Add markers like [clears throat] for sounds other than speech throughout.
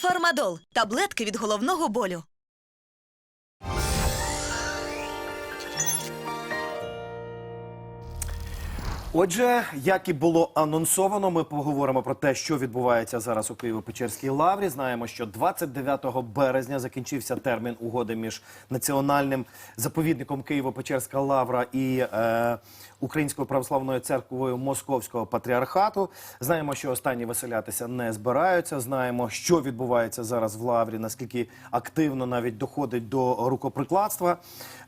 Фармадол таблетки від головного болю. Отже, як і було анонсовано, ми поговоримо про те, що відбувається зараз у Києво-Печерській лаврі. Знаємо, що 29 березня закінчився термін угоди між національним заповідником Києво-Печерська лавра і е, Українською православною церквою Московського патріархату. Знаємо, що останні виселятися не збираються. Знаємо, що відбувається зараз в лаврі, наскільки активно навіть доходить до рукоприкладства.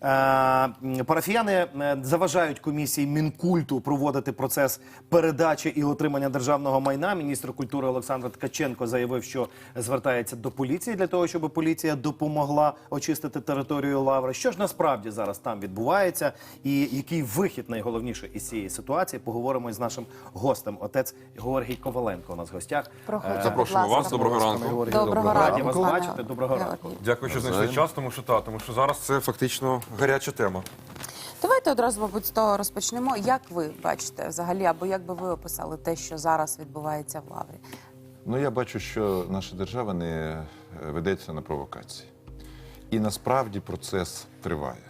Е, парафіяни е, заважають комісії Мінкульту проводити процес передачі і отримання державного майна. Міністр культури Олександр Ткаченко заявив, що звертається до поліції для того, щоб поліція допомогла очистити територію лаври. Що ж насправді зараз там відбувається, і який вихід найголовніше із цієї ситуації? Поговоримо із нашим гостем. Отець Георгій Коваленко у нас в гостях. Проходьте, Е, будь Запрошуємо вас. ласка. Доброго ранку. Георгію, Доброго Раді вас пане бачити. Доброго ранку. Дякую, що знайшли час, тому що та, тому що зараз це фактично гаряча тема. Давайте одразу, мабуть, з того розпочнемо. Як ви бачите взагалі, або як би ви описали те, що зараз відбувається в Лаврі? Ну, я бачу, що наша держава не е, ведеться на провокації. І насправді процес триває.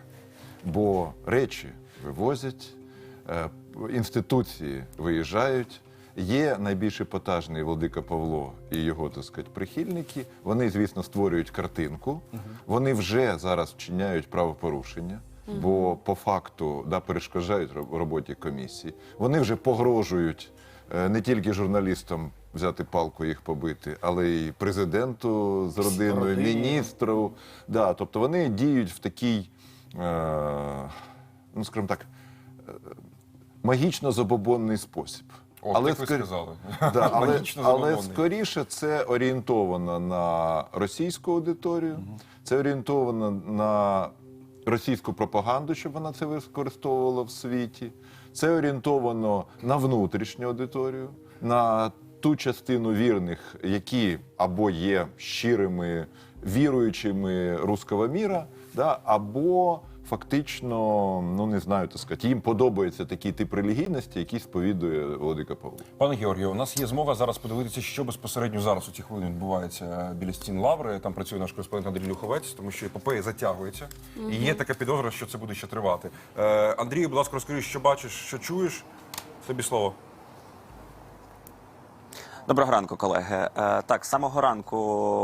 Бо речі вивозять, інституції виїжджають. Є найбільш епатажний Владика Павло і його, так сказати, прихильники. Вони, звісно, створюють картинку. Вони вже зараз вчиняють правопорушення, бо по факту да, перешкоджають роботі комісії. Вони вже погрожують е, не тільки журналістам взяти палку їх побити, але й президенту з родиною, міністру. Да, тобто вони діють в такий, е, ну скажімо так, е, магічно забобонний спосіб. О, як ви сказали. Да, [laughs] але, але скоріше це орієнтовано на російську аудиторію, це орієнтовано на російську пропаганду, щоб вона це використовувала в світі. Це орієнтовано на внутрішню аудиторію, на ту частину вірних, які або є щирими віруючими руского міра, да, або фактично, ну не знаю, так сказати, їм подобається такий тип релігійності, який сповідує Владика Павло. Пане Георгію, у нас є змога зараз подивитися, що безпосередньо зараз у ці хвилини відбувається біля стін лаври. Там працює наш кореспондент Андрій Люховець, тому що епопея затягується. І є така підозра, що це буде ще тривати. Е, Андрію, будь ласка, розкажи, що бачиш, що чуєш. Тобі слово. Доброго ранку, колеги. Е, Так, з самого ранку,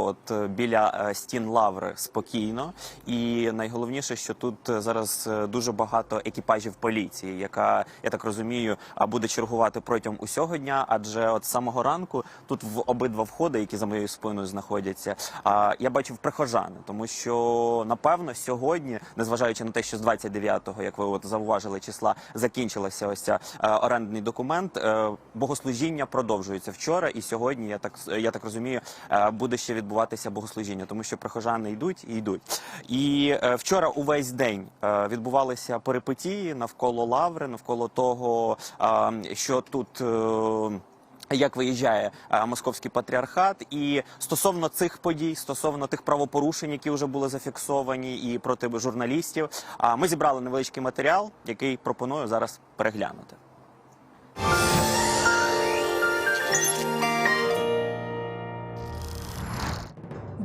от біля е, стін лаври спокійно, і найголовніше, що тут е, зараз дуже багато екіпажів поліції, яка я так розумію, буде чергувати протягом усього дня. Адже от з самого ранку тут в обидва входи, які за моєю спиною знаходяться, я бачив прихожани, тому що напевно сьогодні, незважаючи на те, що з 29-го, як ви от зауважили, числа закінчилася ось ця орендний документ. Богослужіння продовжується вчора, і сьогодні я так я так розумію, е, буде ще відбуватися богослужіння, тому що прихожани йдуть і йдуть. І е, вчора увесь день е, відбувалися перипетії навколо лаври, навколо того, що тут. як виїжджає е, московський патріархат, і стосовно цих подій, стосовно тих правопорушень, які вже були зафіксовані, і проти журналістів, а ми зібрали невеличкий матеріал, який пропоную зараз переглянути.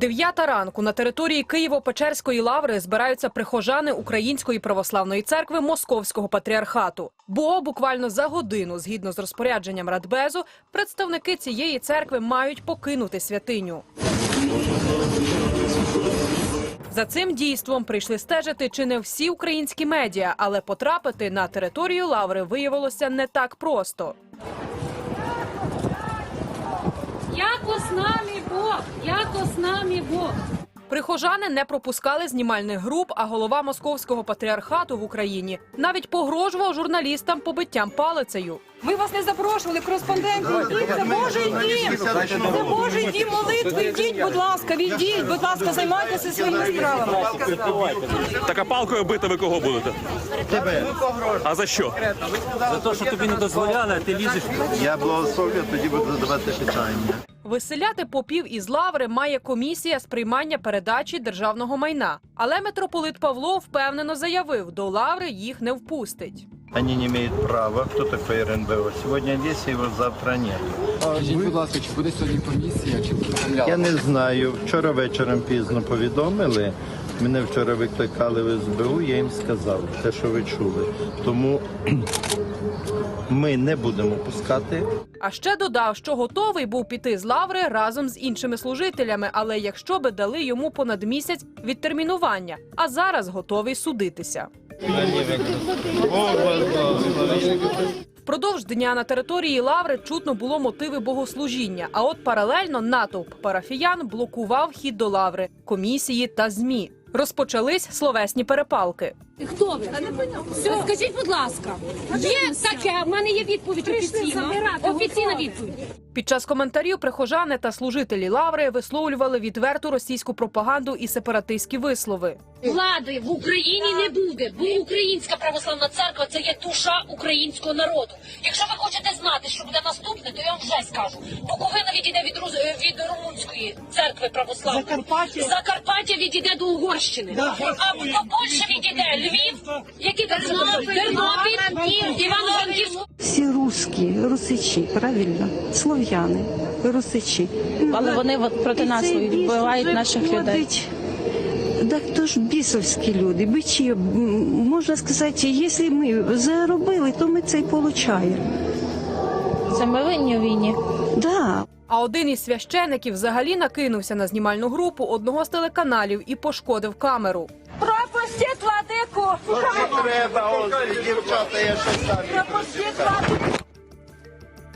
Дев'ята ранку на території Києво-Печерської лаври збираються прихожани Української православної церкви Московського патріархату. Бо буквально за годину, згідно з розпорядженням Радбезу, представники цієї церкви мають покинути святиню. За цим дійством прийшли стежити чи не всі українські медіа, але потрапити на територію лаври виявилося не так просто. Яко з нами Бог, яко з нами Бог. Прихожани не пропускали знімальних груп, а голова московського патріархату в Україні навіть погрожував журналістам побиттям палицею. Ми вас не запрошували, кореспонденти. Йдіть, це Божий дім. Це Божий дім молитви. Йдіть, будь ласка, відійдіть, будь ласка, займайтеся своїми справами. Так а палкою бити ви кого будете? Тебе. А за що? За те, що тобі не дозволяли, а ти лізеш. Я благословлю, тоді буду задавати питання. Виселяти попів із лаври має комісія з приймання передачі державного майна. Але митрополит Павло впевнено заявив, до лаври їх не впустить. Они не имеют права. Кто такой РНБО? Сегодня здесь, его завтра нет. Скажіть, будь ласка, чи буде сьогодні комісія, чи Я не знаю. Вчора вечором пізно повідомили. Мене вчора викликали в СБУ, я їм сказав те, що ви чули. Тому [clears throat] ми не будемо пускати А ще додав, що готовий був піти з лаври разом з іншими служителями, але якщо би дали йому понад місяць відтермінування, а зараз готовий судитися. Впродовж дня на території лаври чутно було мотиви богослужіння. А от паралельно натовп парафіян блокував хід до лаври, комісії та змі. Розпочались словесні перепалки. Хто ви? Все, скажіть, будь ласка, є таке, в мене є відповідь офіційна. Офіційна відповідь. Під час коментарів прихожани та служителі лаври висловлювали відверту російську пропаганду і сепаратистські вислови. Влади в Україні не буде, бо Українська православна церква це є душа українського народу. Якщо ви хочете знати, що буде наступне, то я вам вже скажу. Буковина відійде від Руз... від румунської церкви православної. Закарпаття, Закарпаття відійде до Угорщини. А до Польщі відійде Львів, який Тернопіль, Івано-Франківськ. Всі русські, русичі, правильно? Слов'яни, русичі. Але вони от проти нас вбивають наших людей. Так то ж бісовські люди, бичі, м, можна сказати, якщо ми заробили, то ми це й получаємо. Це ми винні у війні. Да. А один із священиків взагалі накинувся на знімальну групу одного з телеканалів і пошкодив камеру. Пропустіть ось дівчата, я ще самі.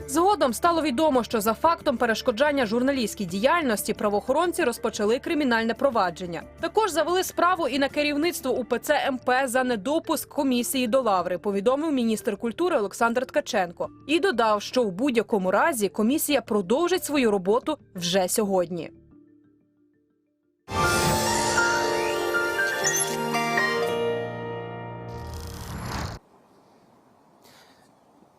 Згодом стало відомо, що за фактом перешкоджання журналістській діяльності правоохоронці розпочали кримінальне провадження. Також завели справу і на керівництво УПЦ МП за недопуск комісії до лаври. Повідомив міністр культури Олександр Ткаченко і додав, що в будь-якому разі комісія продовжить свою роботу вже сьогодні.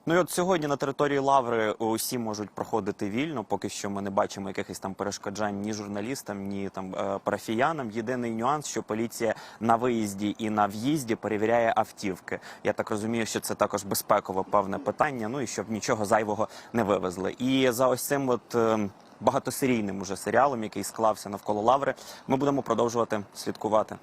Ну і от сьогодні на території Лаври усі можуть проходити вільно. Поки що ми не бачимо якихось там перешкоджань ні журналістам, ні там е, парафіянам. Єдиний нюанс, що поліція на виїзді і на в'їзді перевіряє автівки. Я так розумію, що це також безпекове певне питання. Ну і щоб нічого зайвого не вивезли. І за ось цим от. е, Багатосерійним уже серіалом, який склався навколо лаври, ми будемо продовжувати слідкувати.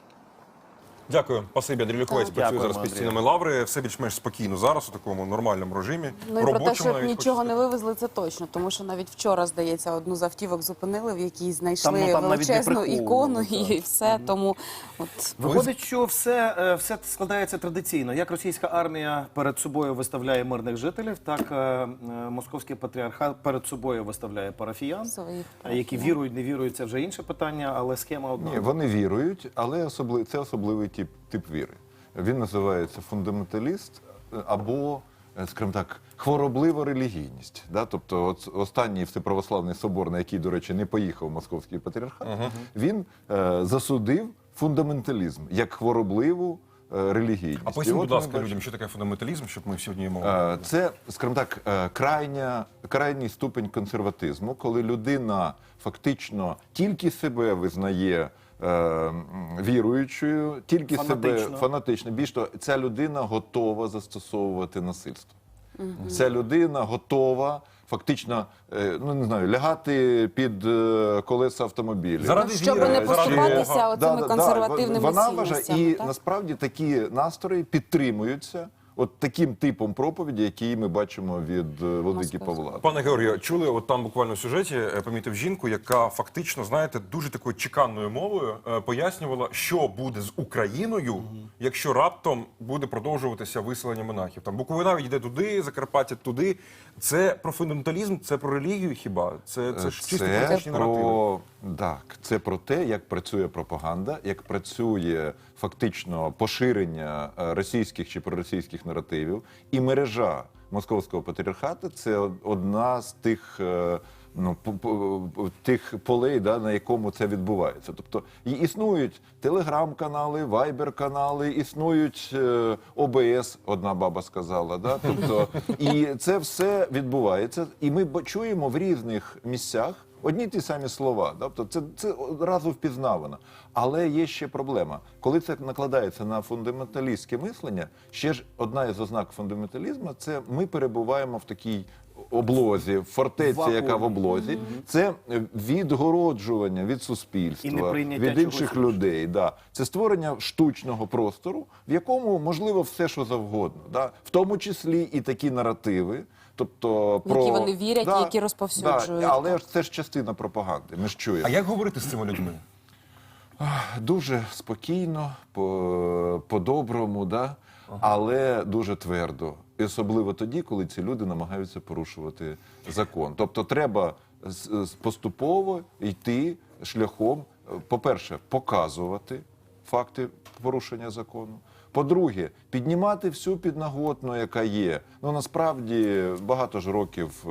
Дякую, спасибі. Андрій Люховець працює зараз під стінами лаври. Все більш-менш спокійно зараз у такому нормальному режимі. Ну і про те, щоб навіть нічого не вивезли, це точно. Тому що навіть вчора, здається, одну з автівок зупинили, в якій знайшли Там, ну, там величезну ікону так. і все. Тому от Виходить, що все, е, все складається традиційно. Як російська армія перед собою виставляє мирних жителів, так е, е, московський патріархат перед собою виставляє парафіян, своїх які вірують, не вірують, це вже інше питання, але схема одна. Ні, вони вірують, але особли... це особливий тип, тип віри. Він називається фундаменталіст е, або, е, скажімо так, хвороблива релігійність. Да? Тобто, от останній всеправославний собор, на який, до речі, не поїхав московський патріархат, він е, засудив фундаменталізм як хворобливу е, релігійність. А поясніть, будь ласка, людям, що таке фундаменталізм, щоб ми сьогодні Е, Це, скажімо так, крайня, крайній ступень консерватизму, коли людина фактично тільки себе визнає віруючою, тільки Фанатично. себе фанатично. Більш того, ця людина готова застосовувати насильство. Ця людина готова. Фактично, е, ну не знаю, лягати під е, колеса автомобіля. Заради щоб віри, не поступатися оцими консервативними вона вважає, і так? насправді такі настрої підтримуються от таким типом проповіді, які ми бачимо від е, владики Павла. Пане Георгію, чули, от там буквально в сюжеті е, помітив жінку, яка фактично, знаєте, дуже такою чеканною мовою е, пояснювала, що буде з Україною, якщо раптом буде продовжуватися виселення монахів. Там Буковина йде туди, Закарпаття туди. Це про фундаменталізм, це про релігію хіба? Це, це ж чисто політичні наративи. так, це про те, як працює пропаганда, як працює фактично поширення е, російських чи проросійських наративів, і мережа московського патріархату це одна з тих. Ну, тих полей, да, на якому це відбувається. Тобто і існують телеграм-канали, вайбер-канали, існують е, ОБС, одна баба сказала. Да? Тобто, і це все відбувається. І ми чуємо в різних місцях одні ті самі слова. Тобто це, це одразу впізнавано. Але є ще проблема. Коли це накладається на фундаменталістське мислення, ще ж одна із ознак фундаменталізму це ми перебуваємо в такій облозі, в фортеці, Вакуумі. яка в облозі, це відгороджування від І суспільства, неприйняття від інших людей. Да. Це створення штучного простору, в якому можливо все, що завгодно. Да. В тому числі і такі наративи. Тобто В які вони вірять, да, які розповсюджують. Да, але ж це ж частина пропаганди. Ми ж чуємо. А як говорити з цими людьми? Дуже спокійно, по- по-доброму, да? але дуже твердо. І особливо тоді, коли ці люди намагаються порушувати закон. Тобто треба поступово йти шляхом, е, по-перше, показувати факти порушення закону. По-друге, піднімати всю піднаготну, яка є. Ну насправді багато ж років е,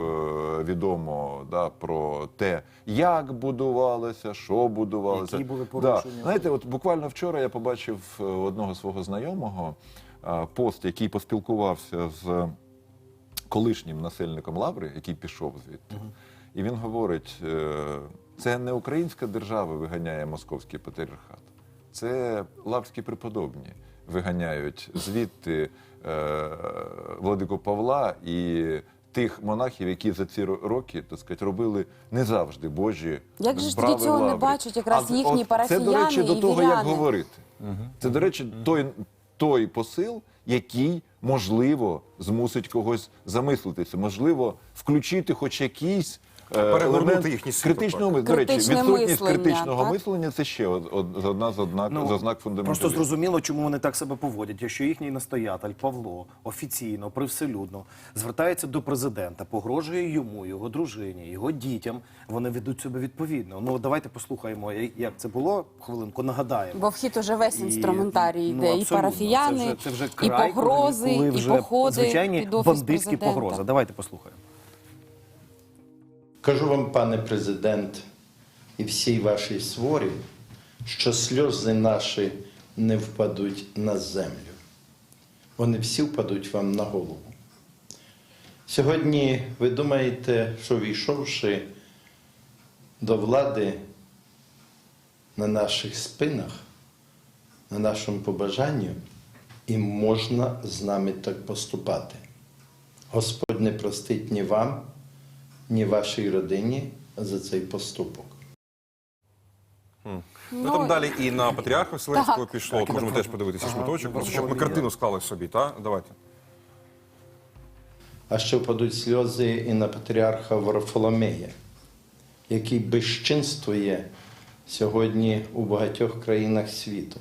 відомо да, про те, як будувалося, що будувалося. Які були Да. Знаєте, от буквально вчора я побачив е, одного свого знайомого пост, який поспілкувався з колишнім насельником Лаври, який пішов звідти. І він говорить: е, це не українська держава виганяє московський патріархат, це лаврські преподобні виганяють звідти е, владику Павла і. Тих монахів, які за ці роки, так сказати, робили не завжди Божі Як же ж тоді цього не лаври. бачать якраз А їхні от Це, до речі, парафіяни до того, як говорити. Це, до речі, той, той посил, який, можливо, змусить когось замислитися, можливо, включити хоч якийсь Перегорнути елемент їхній критичного мислення. До речі, відсутність критичного так? мислення це ще од- од- одна з ознак, Ну, з ознак Просто зрозуміло, чому вони так себе поводять. Якщо їхній настоятель Павло офіційно, привселюдно звертається до президента, погрожує йому, його дружині, його дітям, вони ведуть себе відповідно. Ну давайте послухаємо, як це було. Хвилинку нагадаємо. Бо в хід уже весь І, інструментарій ну, і парафіяни, Це вже- це вже край, коли- погрози, коли і вже походи звичайні під офіс бандитські президента. погрози. Давайте послухаємо. Кажу вам, пане президент, і всій вашій сворі, що сльози наші не впадуть на землю. Вони всі впадуть вам на голову. Сьогодні ви думаєте, що війшовши до влади на наших спинах, на нашому побажанню, і можна з нами так поступати. Господь не простить ні вам, ні вашій родині за цей поступок. Ну, там далі і на патріарха Вселенського пішло. От можемо теж подивитися шматочок, просто щоб ми картину склали собі, так? Давайте. А ще впадуть сльози і на патріарха Варфоломея, який безчинствує сьогодні у багатьох країнах світу.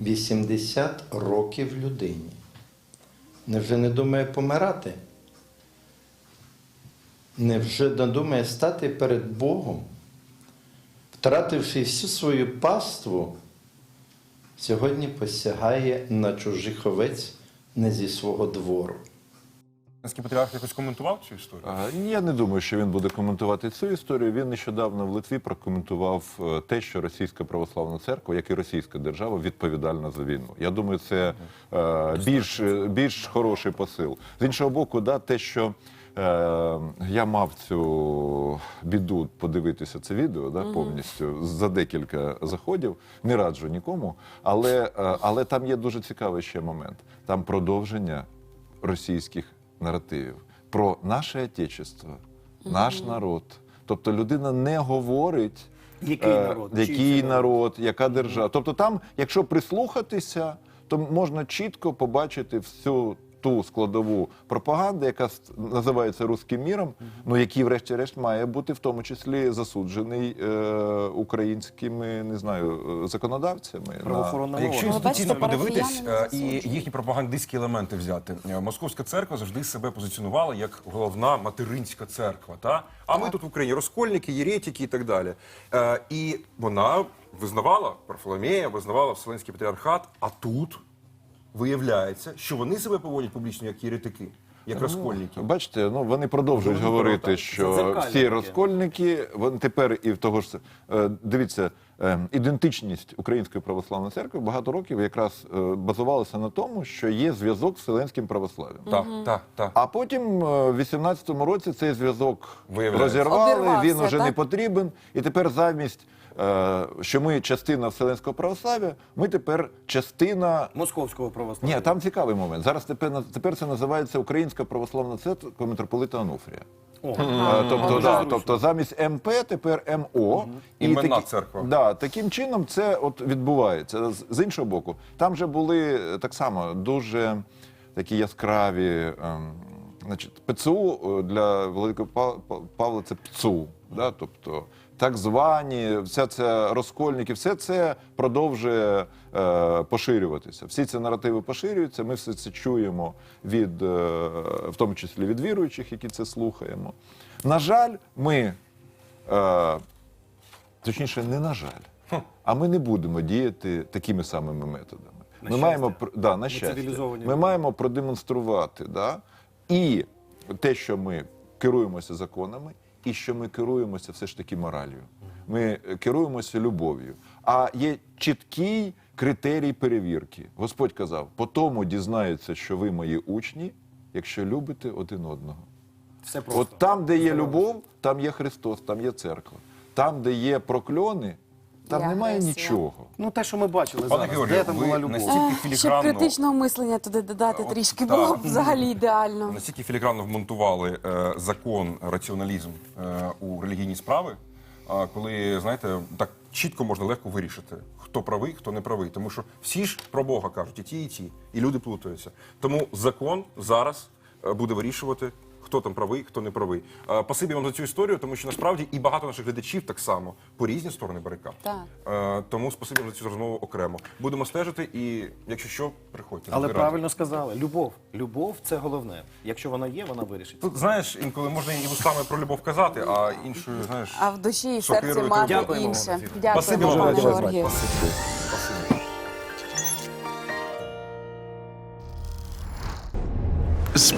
80 років людині. Невже не думає помирати? Невже не думає стати перед Богом, втративши всю свою паству, сьогодні посягає на чужих овець не зі свого двору. Вселенський патріарх якось коментував цю історію? А, Я не думаю, що він буде коментувати цю історію. Він нещодавно в Литві прокоментував е, те, що Російська православна церква, як і Російська держава, відповідальна за війну. Я думаю, це е, більш, е, більш хороший посил. З іншого боку, да, те, що я мав цю біду подивитися це відео да, повністю за декілька заходів. Не раджу нікому, але, е, але там є дуже цікавий ще момент. Там продовження російських наративів про наше отечество, наш народ. Тобто людина не говорить, Який е, народ? Який народ, яка держава. Тобто, там, якщо прислухатися, то можна чітко побачити всю ту складову пропаганди, яка називається руським міром, ну який, врешті-решт, має бути в тому числі засуджений е, українськими, не знаю, законодавцями. А якщо Ну, інституційно подивитись е, і їхні пропагандистські елементи взяти, е, московська церква завжди себе позиціонувала як головна материнська церква. Та? А ми тут в Україні розкольники, єретики і так далі. Е, І вона визнавала Парфоломея, визнавала Вселенський патріархат, а тут виявляється, що вони себе поводять публічно як єретики, як розкольники. Бачите, ну вони продовжують Дуже говорити, круто. що всі розкольники, вони тепер і в того ж е, дивіться, е, ідентичність Української православної церкви багато років якраз е, базувалася на тому, що є зв'язок з Вселенським православ'ям. Так, так, так. А потім в 18-му році цей зв'язок розірвали, Обірвався, він уже не потрібен. І тепер замість що ми частина Вселенського православ'я, ми тепер частина Московського православ'я. ні, там цікавий момент. Зараз тепер, тепер це називається Українська православна церква митрополита Онуфрія. О. Е, Тобто, да, тобто замість МП тепер МО. Іменна церква. Да, таким чином це от відбувається. З, іншого боку, там же були е, так само дуже такі яскраві. ем, Значить, ПЦУ е, для Великого Па- Па- Павла це ПЦУ, да? тобто так звані, вся ця розкольники, все це продовжує е, поширюватися. Всі ці наративи поширюються. Ми все це чуємо від, е, в тому числі від віруючих, які це слухаємо. На жаль, ми, е, точніше, не на жаль, а ми не будемо діяти такими самими методами. На ми щастя. маємо да, на щастя. Ми маємо продемонструвати да, і те, що ми керуємося законами, і що ми керуємося все ж таки моралью. Ми е, керуємося любов'ю. А є чіткий критерій перевірки. Господь казав: по тому дізнаються, що ви мої учні, якщо любите один одного. Все просто. От там, де є любов, там є Христос, там є церква. Там, де є прокльони, там немає нічого. Ну те, що ми бачили Пане зараз. Георгію, Де там ви була любов? настільки Щоб філігранно, критичного мислення туди додати От, трішки так. було б взагалі ідеально. настільки філігранно вмонтували е, закон, раціоналізм е, у релігійні справи, а коли, знаєте, так чітко можна легко вирішити, хто правий, хто не правий. Тому що всі ж про Бога кажуть, і ті, і ті, і люди плутаються. Тому закон зараз е, буде вирішувати. Хто там правий, хто не правий. Е, Спасибі вам за цю історію, тому що насправді і багато наших глядачів так само по різні сторони барикад. Так. Е, Тому спасибі вам за цю розмову окремо. Будемо стежити, і якщо що, приходьте. Але Завжди раді. правильно сказали, любов. Любов це головне. Якщо вона є, вона вирішить. Тут знаєш, інколи можна і вустами про любов казати, а іншою, знаєш, А в душі і в серці мати інше. Спасибі Дякую, вам пане. Георгію. З